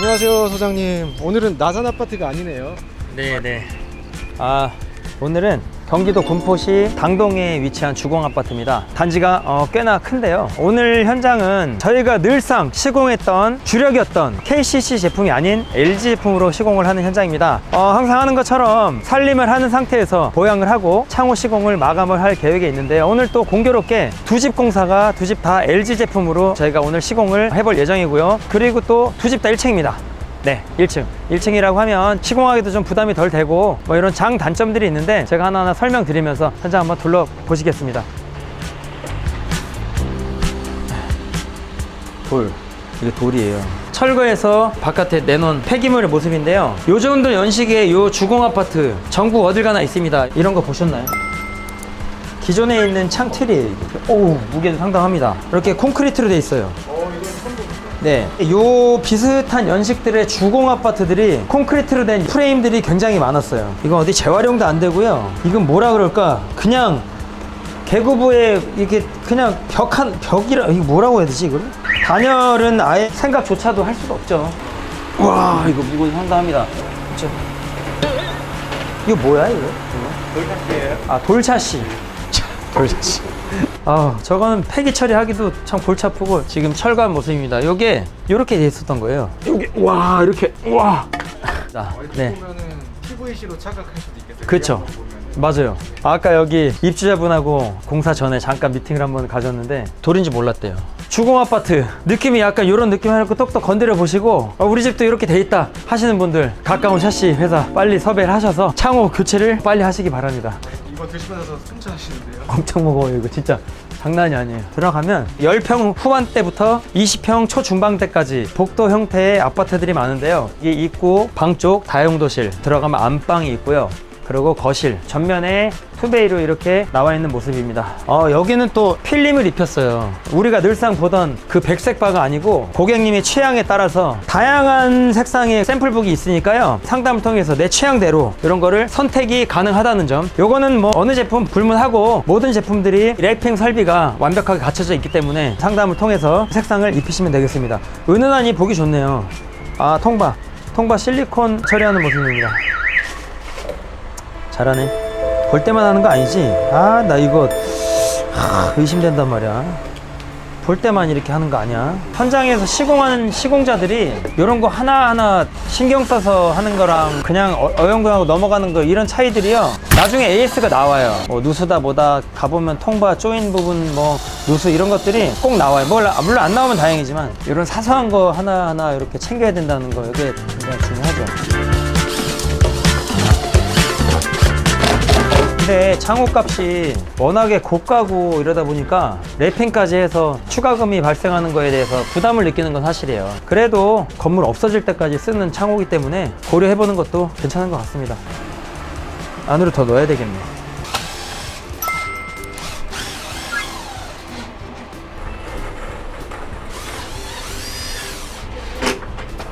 안녕하세요 소장님 오늘은 나산 아파트가 아니네요 네네. 아 오늘은 경기도 군포시 당동에 위치한 주공 아파트입니다. 단지가 어, 꽤나 큰데요. 오늘 현장은 저희가 늘상 시공했던 주력이었던 KCC 제품이 아닌 LG 제품으로 시공을 하는 현장입니다. 어, 항상 하는 것처럼 살림을 하는 상태에서 보양을 하고 창호 시공을 마감을 할 계획에 있는데 오늘 또 공교롭게 두 집 공사가 두 집 다 LG 제품으로 저희가 오늘 시공을 해볼 예정이고요. 그리고 또 두 집 다 1층입니다. 네, 1층. 1층이라고 하면 시공하기도 좀 부담이 덜 되고 뭐 이런 장 단점들이 있는데 제가 하나하나 설명드리면서 현장 한번 둘러보시겠습니다. 돌. 이게 돌이에요. 철거해서 바깥에 내놓은 폐기물의 모습인데요. 요 정도 연식의 요 주공 아파트 전국 어딜 가나 있습니다. 이런 거 보셨나요? 기존에 있는 창틀이 오 무게도 상당합니다. 이렇게 콘크리트로 돼 있어요. 네, 요 비슷한 연식들의 주공 아파트들이 콘크리트로 된 프레임들이 굉장히 많았어요. 이건 어디 재활용도 안 되고요. 이건 뭐라 그럴까? 그냥 개구부에 이게 그냥 벽한 벽이라 이게 뭐라고 해야 되지 이걸? 단열은 아예 생각조차도 할 수가 없죠. 와 이거 무거운 상당합니다. 그쵸? 이거 뭐야 이거? 돌차시예요? 아 돌차시. 돌차시. 아, 저거는 폐기 처리하기도 참 골치 아프고 지금 철거한 모습입니다. 요게 요렇게 돼 있었던 거예요. 요게 와 이렇게 와. 자, 네. 보면은 PVC로 착각할 수도 있겠어요 그쵸. 맞아요. 아까 여기 입주자분하고 공사 전에 잠깐 미팅을 한번 가졌는데 돌인지 몰랐대요. 주공 아파트 느낌이 약간 이런 느낌 해놓고 똑똑 건드려 보시고 어, 우리 집도 이렇게 돼 있다 하시는 분들 가까운 샤시 회사 빨리 섭외를 하셔서 창호 교체를 빨리 하시기 바랍니다. 이거 드시고 나서 숨차하시는데요? 엄청 무거워요. 이거 진짜 장난이 아니에요. 들어가면 10평 후반대부터 20평 초중반대까지 복도 형태의 아파트들이 많은데요. 이게 입구 방 쪽 다용도실 들어가면 안방이 있고요 그리고 거실 전면에 투베이로 이렇게 나와 있는 모습입니다. 어, 여기는 또 필름을 입혔어요. 우리가 늘상 보던 그 백색 바가 아니고 고객님의 취향에 따라서 다양한 색상의 샘플북이 있으니까요. 상담을 통해서 내 취향대로 이런 거를 선택이 가능하다는 점. 요거는 뭐 어느 제품 불문하고 모든 제품들이 랩핑 설비가 완벽하게 갖춰져 있기 때문에 상담을 통해서 색상을 입히시면 되겠습니다. 은은하니 보기 좋네요. 아 통바. 통바 실리콘 처리하는 모습입니다 잘하네. 볼 때만 하는 거 아니지? 아, 나 이거 하, 의심된단 말이야. 볼 때만 이렇게 하는 거 아니야? 현장에서 시공하는 시공자들이 이런 거 하나하나 신경 써서 하는 거랑 그냥 어- 어영부영하고 넘어가는 거 이런 차이들이요. 나중에 AS가 나와요. 뭐 누수다 뭐다 가보면 통바 조인 부분 뭐 누수 이런 것들이 꼭 나와요. 물론, 물론 안 나오면 다행이지만 이런 사소한 거 하나하나 이렇게 챙겨야 된다는 거 이게 굉장히 중요하죠. 근데 창호값이 워낙에 고가고 이러다 보니까 랩핑까지 해서 추가금이 발생하는 거에 대해서 부담을 느끼는 건 사실이에요. 그래도 건물 없어질 때까지 쓰는 창호기 때문에 고려해보는 것도 괜찮은 것 같습니다. 안으로 더 넣어야 되겠네.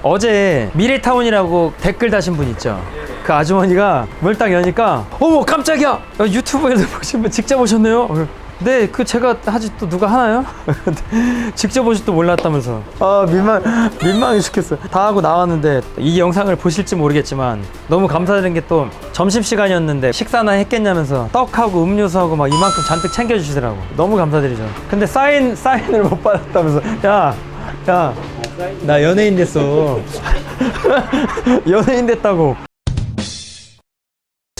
어제 미래타운이라고 댓글 다신 분 있죠? 그 아주머니가 물딱 여니까 어머 깜짝이야 어, 유튜브에서 보신 분 직접 오셨네요 어, 네, 그 제가 하지 또 누가 하나요? 직접 오실 또 몰랐다면서. 아 민망 민망해 죽겠어요. 다 하고 나왔는데 이 영상을 보실지 모르겠지만 너무 감사드린 게 또 점심 시간이었는데 식사나 했겠냐면서 떡하고 음료수하고 막 이만큼 잔뜩 챙겨주시더라고. 너무 감사드리죠. 근데 사인 사인을 못 받았다면서. 야, 야, 나 연예인 됐어. 연예인 됐다고.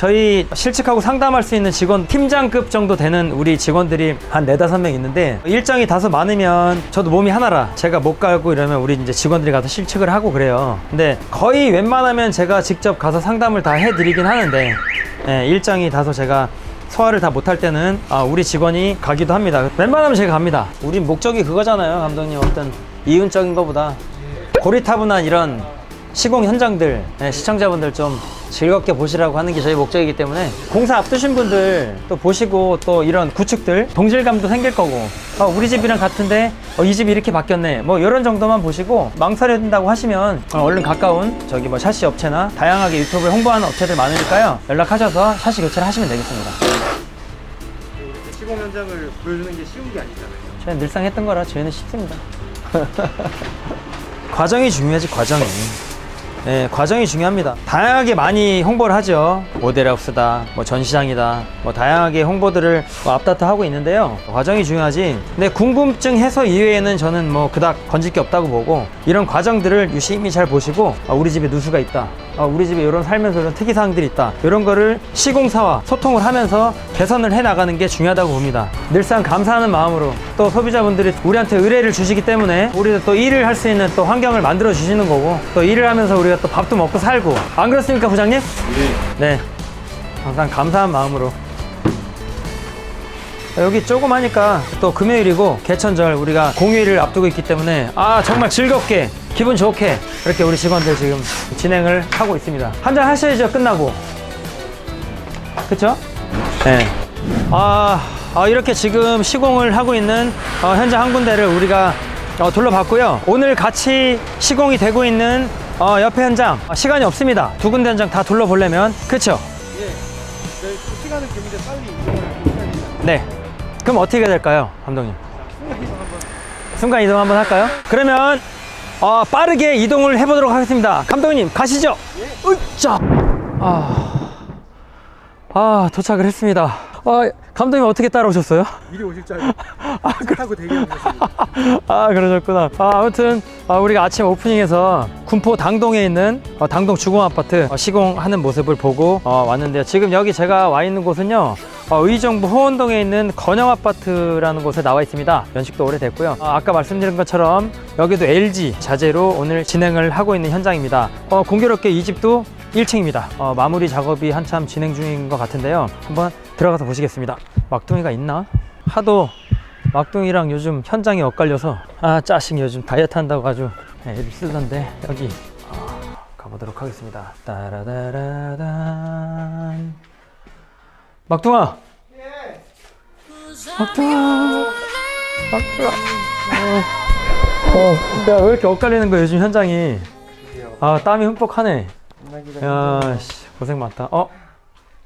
저희 실측하고 상담할 수 있는 직원 팀장급 정도 되는 우리 직원들이 한 네다섯 명 있는데 일정이 다소 많으면 저도 몸이 하나라 제가 못 가고 이러면 우리 이제 직원들이 가서 실측을 하고 그래요. 근데 거의 웬만하면 제가 직접 가서 상담을 다 해드리긴 하는데 예, 일정이 다소 제가 소화를 다 못할 때는 아, 우리 직원이 가기도 합니다. 웬만하면 제가 갑니다. 우리 목적이 그거잖아요 감독님. 어떤 이윤적인 거보다. 고리타분한 이런 시공 현장들 예, 시청자분들 좀 즐겁게 보시라고 하는 게 저희 목적이기 때문에 공사 앞두신 분들 또 보시고 또 이런 구축들 동질감도 생길 거고. 어, 우리 집이랑 같은데 어, 이 집이 이렇게 바뀌었네. 뭐 이런 정도만 보시고 망설여진다고 하시면 어, 얼른 가까운 저기 뭐 샤시 업체나 다양하게 유튜브에 홍보하는 업체들 많으니까요. 연락하셔서 샤시 교체를 하시면 되겠습니다. 시공 현장을 보여주는 게 쉬운 게 아니잖아요. 저희는 늘상 했던 거라 저희는 쉽습니다. 과정이 중요하지 과정이. 네, 과정이 중요합니다. 다양하게 많이 홍보를 하죠. 모델하우스다, 뭐 전시장이다, 뭐 다양하게 홍보들을 뭐 앞다퉈 하고 있는데요. 과정이 중요하지. 근데 궁금증 해소 이외에는 저는 뭐 그닥 건질 게 없다고 보고 이런 과정들을 유심히 잘 보시고 아, 우리 집에 누수가 있다. 아, 우리 집에 이런 살면서 이런 특이사항들이 있다. 이런 거를 시공사와 소통을 하면서 개선을 해 나가는 게 중요하다고 봅니다. 늘상 감사하는 마음으로 또 소비자분들이 우리한테 의뢰를 주시기 때문에 우리도 또 일을 할 수 있는 또 환경을 만들어 주시는 거고 또 일을 하면서 우리가 또 밥도 먹고 살고 안 그렇습니까 부장님? 네. 항상 감사한 마음으로 여기 조그마니까 또 금요일이고 개천절 우리가 공휴일을 앞두고 있기 때문에 아 정말 즐겁게 기분 좋게 이렇게 우리 직원들 지금 진행을 하고 있습니다 한잔 하셔야죠 끝나고 그쵸? 네. 아, 아, 이렇게 지금 시공을 하고 있는 어, 현장 한 군데를 우리가 어, 둘러봤고요 오늘 같이 시공이 되고 있는 어, 옆에 현장 어, 시간이 없습니다 두 군데 현장 다 둘러보려면 그쵸? 예. 그 시간은 금인데 빨리 이동을. 네. 그럼 어떻게 될까요, 감독님? 순간 이동 한번. 순간 이동 한번 할까요? 그러면 어, 빠르게 이동을 해보도록 하겠습니다. 감독님 가시죠. 으쌰. 아, 아 도착을 했습니다. 아, 감독님 어떻게 따라오셨어요? 미리 오실 줄 알고 차 타고 대기하고 있었습니다. 아 그러셨구나. 아, 아무튼 아, 우리가 아침 오프닝에서 군포 당동에 있는 어, 당동 주공 아파트 어, 시공하는 모습을 보고 어, 왔는데요. 지금 여기 제가 와 있는 곳은요. 어, 의정부 호원동에 있는 건영 아파트라는 곳에 나와 있습니다. 연식도 오래됐고요. 아, 아까 말씀드린 것처럼 여기도 LG 자재로 오늘 진행을 하고 있는 현장입니다. 어, 공교롭게 이 집도 1층입니다. 어, 마무리 작업이 한참 진행 중인 것 같은데요. 한번 들어가서 보시겠습니다. 막둥이가 있나? 하도 막둥이랑 요즘 현장이 엇갈려서 아 짜식 요즘 다이어트 한다고 아주 애를 쓰던데 여기 아, 가보도록 하겠습니다. 따라다라단 막둥아. 막둥아. 막둥아. 어, 야, 왜 이렇게 엇갈리는 거야, 요즘 현장이. 아, 땀이 흠뻑 하네. 야, 씨, 고생 많다. 어?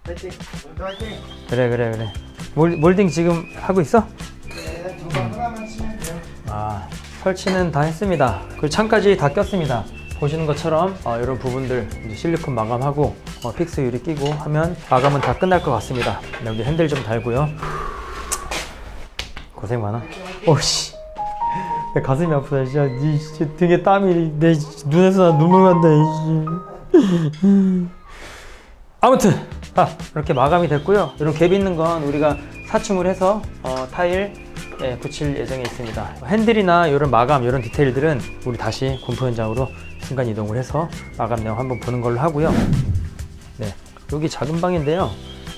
파이팅. 먼저 파이팅. 그래, 그래, 그래. 몰, 몰딩 지금 하고 있어? 네, 저거 하나만 치면 돼요. 아, 설치는 다 했습니다. 그리고 창까지 다 꼈습니다. 보시는 것처럼 어, 이런 부분들 실리콘 마감하고 어, 픽스 유리 끼고 하면 마감은 다 끝날 것 같습니다. 여기 핸들 좀 달고요. 고생 많아. 오씨. 내 가슴이 아프다. 진짜 니 진짜 등에 땀이 내 눈에서 나 눈물 난다. 아무튼 아, 이렇게 마감이 됐고요. 이런 갭 있는 건 우리가 사충을 해서 어, 타일 예, 붙일 예정에 있습니다. 핸들이나 이런 마감 이런 디테일들은 우리 다시 공포 현장으로 순간 이동을 해서 마감 내용 한번 보는 걸로 하고요. 네, 여기 작은 방인데요.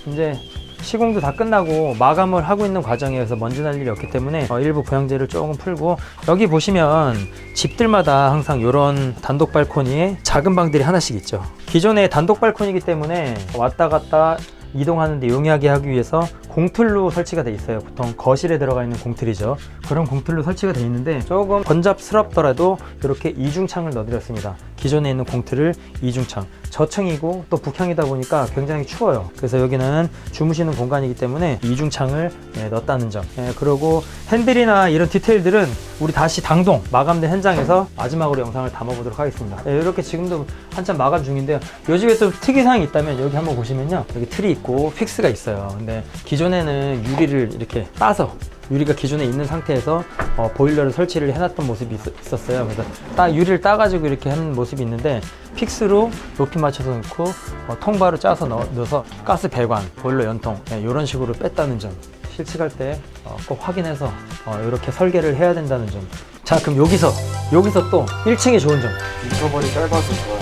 이제 시공도 다 끝나고 마감을 하고 있는 과정에서 먼지 날 일이 없기 때문에 어, 일부 보양제를 조금 풀고 여기 보시면 집들마다 항상 이런 단독 발코니에 작은 방들이 하나씩 있죠. 기존에 단독 발코니이기 때문에 왔다 갔다 이동하는데 용이하게 하기 위해서 공틀로 설치가 돼 있어요. 보통 거실에 들어가 있는 공틀이죠. 그런 공틀로 설치가 돼 있는데 조금 번잡스럽더라도 이렇게 이중창을 넣어드렸습니다. 기존에 있는 공틀을 이중창. 저층이고 또 북향이다 보니까 굉장히 추워요. 그래서 여기는 주무시는 공간이기 때문에 이중창을 예, 넣었다는 점. 예, 그리고 핸들이나 이런 디테일들은 우리 다시 당동 마감된 현장에서 마지막으로 영상을 담아보도록 하겠습니다. 예, 이렇게 지금도 한참 마감 중인데요. 요 집에 또 특이사항이 있다면 여기 한번 보시면요. 여기 틀이 있고 픽스가 있어요. 근데 기존에는 유리를 이렇게 따서 유리가 기존에 있는 상태에서 어, 보일러를 설치를 해놨던 모습이 있, 었어요 그래서 따, 유리를 따가지고 이렇게 하는 모습이 있는데 픽스로 높이 맞춰서 넣고 어, 통바로 짜서 넣, 어서 가스 배관, 보일러 연통 이런 식으로 뺐다는 점 실측할 때 꼭 확인해서 어, 이렇게 설계를 해야 된다는 점. 자 그럼 여기서 여기서 또 1층에 좋은 점. 인터벌이 짧아서 좋아요.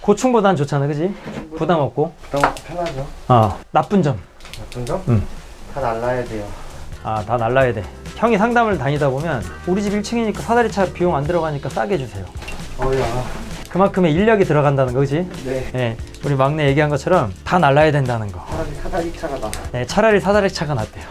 고충보단 좋잖아, 그지? 부담 없고. 부담 없고 편하죠. 아 나쁜 점. 나쁜 점? 음. 다 날라야 돼요. 아, 다 날라야 돼. 형이 상담을 다니다 보면 우리 집 1층이니까 사다리차 비용 안 들어가니까 싸게 주세요. 어야. 그만큼의 인력이 들어간다는 거, 그지? 네. 예, 우리 막내 얘기한 것처럼 다 날라야 된다는 거. 차라리 사다리 차가 나. 네, 차라리 사다리차가 낫대요.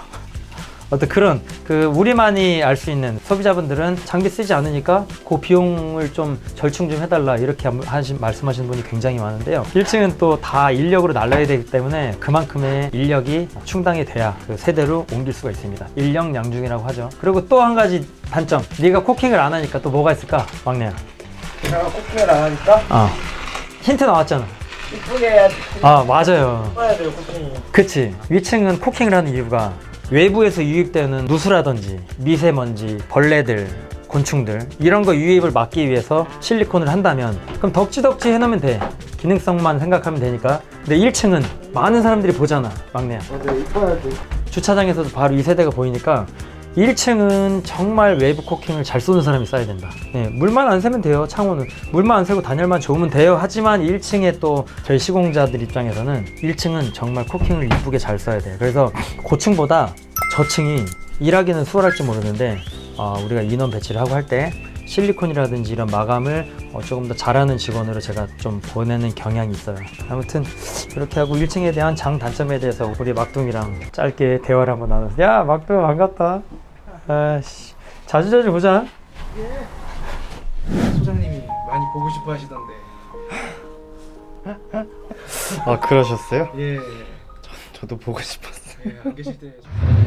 어떤 그런 그 우리만이 알 수 있는 소비자분들은 장비 쓰지 않으니까 그 비용을 좀 절충 좀 해달라 이렇게 하신, 말씀하시는 분이 굉장히 많은데요. 1층은 또 다 인력으로 날라야 되기 때문에 그만큼의 인력이 충당이 돼야 그 세대로 옮길 수가 있습니다. 인력 양중이라고 하죠. 그리고 또 한 가지 단점. 네가 코킹을 안 하니까 또 뭐가 있을까, 막내야? 제가 코팅을 안 하니까 아 힌트 나왔잖아 이쁘게 해야지. 아 맞아요 이뻐야 돼요 코팅이. 그치 위층은 코킹을 하는 이유가 외부에서 유입되는 누수라든지 미세먼지 벌레들 곤충들 이런 거 유입을 막기 위해서 실리콘을 한다면 그럼 덕지덕지 해놓으면 돼. 기능성만 생각하면 되니까. 근데 1층은 많은 사람들이 보잖아 막내야. 맞아요. 이뻐야 돼. 주차장에서도 바로 이 세대가 보이니까 1층은 정말 외부 코킹을 잘 쏘는 사람이 써야 된다. 예, 물만 안 새면 돼요, 창호는. 물만 안 새고 단열만 좋으면 돼요. 하지만 1층에 또 저희 시공자들 입장에서는 1층은 정말 코킹을 이쁘게 잘 써야 돼요. 그래서 고층보다 저층이 일하기는 수월할지 모르는데 아, 우리가 인원 배치를 하고 할 때 실리콘이라든지 이런 마감을 어, 조금 더 잘하는 직원으로 제가 좀 보내는 경향이 있어요. 아무튼 이렇게 하고 1층에 대한 장 단점에 대해서 우리 막둥이랑 짧게 대화를 한번 나눠서 야 막둥 반갑다. 아씨 자주 자주 보자. 소장님이 많이 보고 싶어 하시던데. 아 그러셨어요? 예. 저도 보고 싶었어요. 예, 안 계실 때.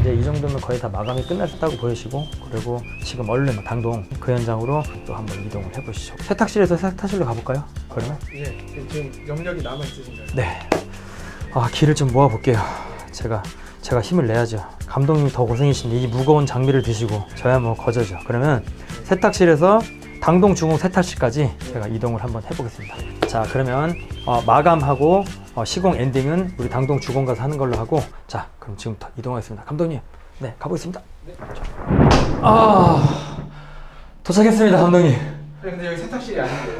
이제 이 정도면 거의 다 마감이 끝났다고 보여지고 그리고 지금 얼른 당동 그 현장으로 또 한번 이동을 해보시죠. 세탁실에서 세탁실로 가볼까요? 그러면? 예. 지금 염력이 남아 있으신가요? 네. 아 기를 좀 모아볼게요. 제가 제가 힘을 내야죠. 감독님이 더 고생이신데 이 무거운 장비를 드시고 저야 뭐 거저죠. 그러면 세탁실에서 당동 중흥 세탁실까지 제가 이동을 한번 해보겠습니다. 자 그러면 어, 마감하고 어, 시공 엔딩은 우리 당동 주공 가서 하는 걸로 하고 자 그럼 지금부터 이동하겠습니다. 감독님 네 가보겠습니다. 자. 아 도착했습니다 감독님. 근데 여기 세탁실이 아닌데요.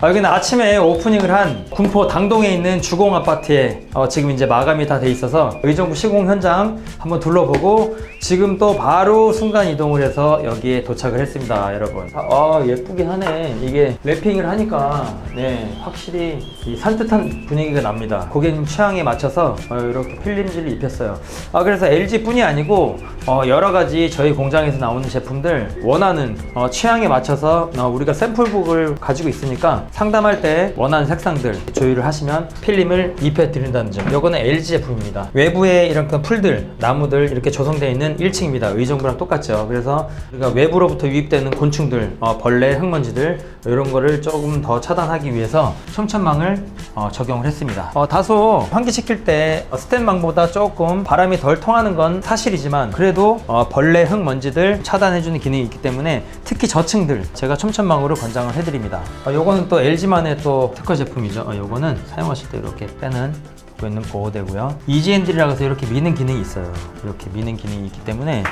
아, 여기는 아침에 오프닝을 한 군포 당동에 있는 주공 아파트에 어, 지금 이제 마감이 다 돼 있어서 의정부 시공 현장 한번 둘러보고 지금 또 바로 순간 이동을 해서 여기에 도착을 했습니다, 여러분. 아, 아, 예쁘긴 하네. 이게 랩핑을 하니까 네 확실히 이 산뜻한 분위기가 납니다. 고객님 취향에 맞춰서 어, 이렇게 필름지를 입혔어요. 아 그래서 LG뿐이 아니고 어, 여러 가지 저희 공장에서 나오는 제품들 원하는 어, 취향에 맞춰서 어, 우리가 샘플북을 가지고 있으니까 상담할 때 원하는 색상들 조율을 하시면 필름을 입혀 드린다는 점. 이거는 LG 제품입니다. 외부에 이런 그 풀들, 나무들 이렇게 조성되어 있는 1층입니다. 의정부랑 똑같죠. 그래서 우리가 외부로부터 유입되는 곤충들, 어, 벌레, 흙먼지들 이런 거를 조금 더 차단하기 위해서 촘천망을 어, 적용을 했습니다. 어, 다소 환기시킬 때 어, 스텐망보다 조금 바람이 덜 통하는 건 사실이지만 그래도 어, 벌레, 흙먼지들 차단해주는 기능이 있기 때문에 특히 저층들 제가 촘천망으로 권장을 해드립니다. 어, 요거는 또 LG만의 또 특허 제품이죠. 어, 요거는 사용하실 때 이렇게 빼는 고 있는 보호대고요. EGND라고 해서 이렇게 미는 기능이 있어요. 이렇게 미는 기능이 있기 때문에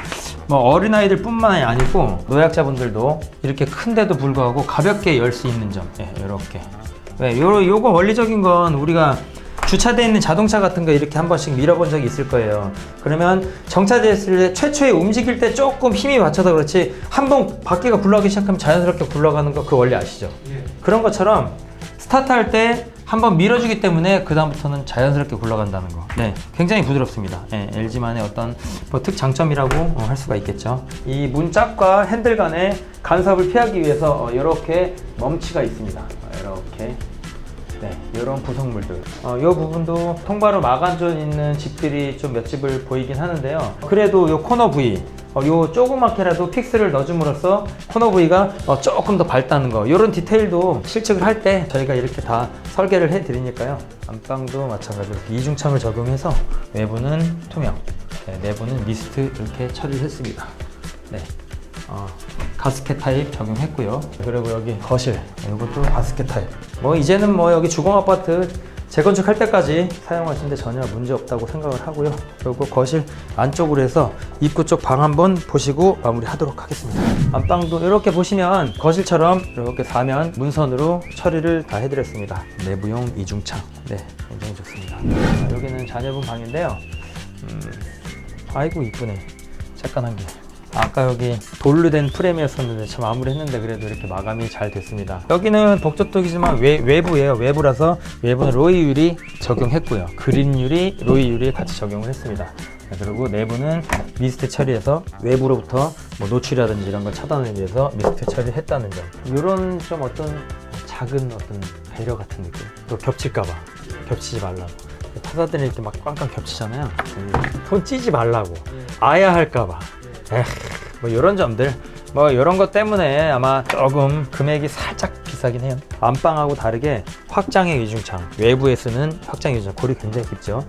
뭐 어린아이들 뿐만이 아니고 노약자분들도 이렇게 큰데도 불구하고 가볍게 열 수 있는 점. 예, 이렇게. 왜 요, 요거 원리적인 건 우리가 주차되어 있는 자동차 같은 거 이렇게 한 번씩 밀어본 적이 있을 거예요. 그러면 정차됐을 때 최초에 움직일 때 조금 힘이 받쳐서 그렇지 한 번 바퀴가 굴러가기 시작하면 자연스럽게 굴러가는 거 그 원리 아시죠? 예. 그런 것처럼 스타트 할 때 한번 밀어주기 때문에 그 다음부터는 자연스럽게 굴러간다는 거. 네, 굉장히 부드럽습니다. 네, LG만의 어떤 뭐 특장점이라고 어, 할 수가 있겠죠. 이 문짝과 핸들 간의 간섭을 피하기 위해서 이렇게 멈치가 있습니다. 이렇게. 네, 이런 구성물들. 어, 이 부분도 통바로 마감존 있는 집들이 좀 몇 집을 보이긴 하는데요. 그래도 이 코너 부위, 어, 요 조그맣게라도 픽스를 넣어줌으로써 코너 부위가 어, 조금 더 밝다는 거. 이런 디테일도 실측을 할 때 저희가 이렇게 다 설계를 해 드리니까요. 안방도 마찬가지로 이중창을 적용해서 외부는 투명 네, 내부는 미스트 이렇게 처리를 했습니다. 네. 어, 가스켓 타입 적용했고요. 그리고 여기 거실 이것도 가스켓 타입. 뭐 이제는 뭐 여기 주공 아파트 재건축할 때까지 사용하시는데 전혀 문제 없다고 생각을 하고요. 그리고 거실 안쪽으로 해서 입구 쪽 방 한번 보시고 마무리하도록 하겠습니다. 안방도 이렇게 보시면 거실처럼 이렇게 사면 문선으로 처리를 다 해드렸습니다. 내부용 이중창, 네, 굉장히 좋습니다. 아, 여기는 자녀분 방인데요. 음, 아이고 이쁘네. 잠깐 한 개. 아까 여기 돌로 된 프레임이었었는데 참 마무리 했는데 그래도 이렇게 마감이 잘 됐습니다. 여기는 복저톡이지만 외, 외부예요. 외부라서 외부는 로이 유리 적용했고요. 그린 유리, 로이 유리 같이 적용을 했습니다. 네, 그리고 내부는 미스트 처리해서 외부로부터 뭐 노출이라든지 이런 걸 차단하기 위해서 미스트 처리를 했다는 점. 이런 좀 어떤 작은 어떤 배려 같은 느낌. 또 겹칠까봐 겹치지 말라고. 타사들이 이렇게 막 꽝꽝 겹치잖아요. 음, 손 찌지 말라고. 아야 할까봐. 에휴, 뭐 이런 점들 뭐 이런 것 때문에 아마 조금 금액이 살짝 비싸긴 해요. 안방하고 다르게 확장형 이중창 외부에 쓰는 확장형 이중창 골이 굉장히 깊죠.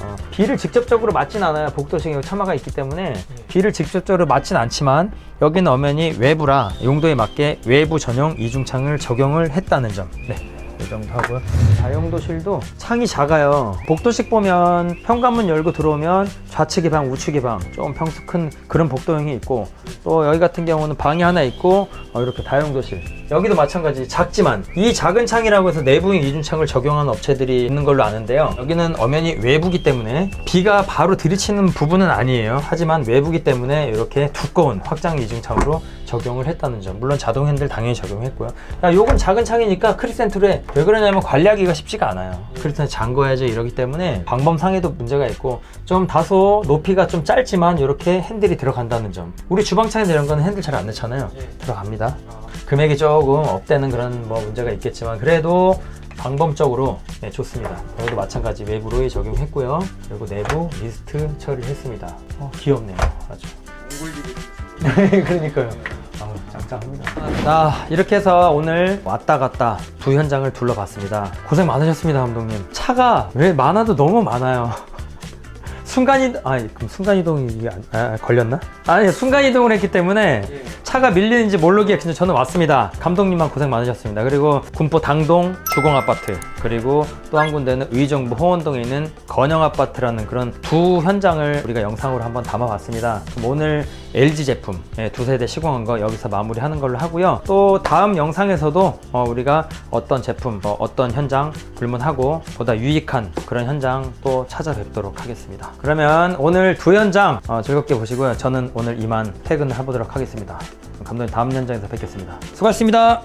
어, 비를 직접적으로 맞진 않아요. 복도식에 차마가 있기 때문에 비를 직접적으로 맞진 않지만 여기는 엄연히 외부라 용도에 맞게 외부 전용 이중창을 적용을 했다는 점. 네. 이 정도 하고요. 다용도실도 창이 작아요. 복도식 보면 현관문 열고 들어오면 좌측의 방, 우측의 방, 좀 평수 큰 그런 복도형이 있고 또 여기 같은 경우는 방이 하나 있고 어, 이렇게 다용도실. 여기도 마찬가지 작지만 이 작은 창이라고 해서 내부인 이중창을 적용하는 업체들이 있는 걸로 아는데요. 여기는 엄연히 외부기 때문에 비가 바로 들이치는 부분은 아니에요. 하지만 외부기 때문에 이렇게 두꺼운 확장 이중창으로 적용을 했다는 점. 물론 자동 핸들 당연히 적용했고요. 야, 요건 작은 창이니까 크리센트로에 왜 그러냐면 관리하기가 쉽지가 않아요. 크리센트 잠궈야지 이러기 때문에 방범상에도 문제가 있고 좀 다소 높이가 좀 짧지만 이렇게 핸들이 들어간다는 점. 우리 주방창에 이런 거는 핸들 잘 안 넣잖아요. 들어갑니다. 금액이 조금 업되는 그런 뭐 문제가 있겠지만 그래도 방범적으로 네, 좋습니다. 여기도 마찬가지 외부로 적용했고요. 그리고 내부 미스트 처리했습니다. 어, 귀엽네요. 아주. 그러니까요. 아우, 짱짱합니다. 자, 이렇게 해서 오늘 왔다 갔다 두 현장을 둘러봤습니다. 고생 많으셨습니다, 감독님. 차가 왜 많아도 너무 많아요. 순간이동, 아니, 그럼 순간이동이 안- 아, 걸렸나? 아니, 순간이동을 했기 때문에 차가 밀리는지 모르게 그냥 저는 왔습니다. 감독님만 고생 많으셨습니다. 그리고 군포 당동 주공 아파트, 그리고 또 한 군데는 의정부 호원동에 있는 건영 아파트라는 그런 두 현장을 우리가 영상으로 한번 담아봤습니다. 그럼 오늘 LG 제품 예, 두 세대 시공한 거 여기서 마무리하는 걸로 하고요. 또 다음 영상에서도 어, 우리가 어떤 제품, 어, 어떤 현장 불문하고 보다 유익한 그런 현장 또 찾아뵙도록 하겠습니다. 그러면 오늘 두 현장 어, 즐겁게 보시고요. 저는 오늘 이만 퇴근을 해보도록 하겠습니다. 감독님 다음 현장에서 뵙겠습니다. 수고하셨습니다.